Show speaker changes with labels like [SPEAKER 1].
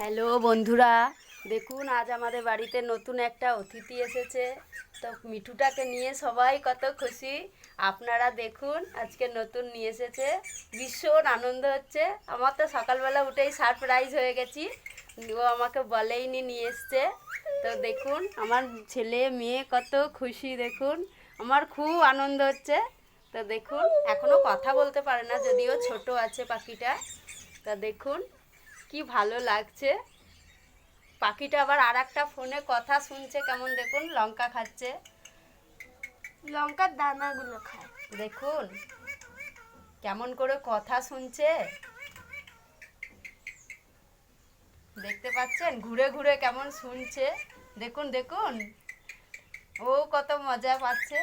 [SPEAKER 1] Hello বন্ধুরা, দেখুন আজ আমাদের বাড়িতে নতুন একটা অতিথি এসেছে। তো মিঠুটাকে নিয়ে সবাই কত খুশি। আপনারা দেখুন, আজকে নতুন নিয়ে এসেছে। ভীষণ আনন্দ হচ্ছে। আমার তো সকালবেলা উঠেই সারপ্রাইজ হয়ে গেছি। ও আমাকে বলেইনি নিয়ে এসছে। তো দেখুন, আমার ছেলে মেয়ে কত খুশি, দেখুন। আমার খুব আনন্দ হচ্ছে। তো দেখুন এখনও কথা বলতে পারে না, যদিও ছোট আছে পাখিটা। তা দেখুন কি ভালো লাগছে? পাখিটা আবার আর একটা ফোনে কথা শুনছে কেমন দেখুন? লঙ্কা খাচ্ছে।
[SPEAKER 2] লঙ্কার দানাগুলো খায়।
[SPEAKER 1] দেখুন কেমন করে কথা শুনছে। দেখতে পাচ্ছেন? ঘুরে ঘুরে কেমন শুনছে। দেখুন দেখুন। ও কত মজা পাচ্ছে।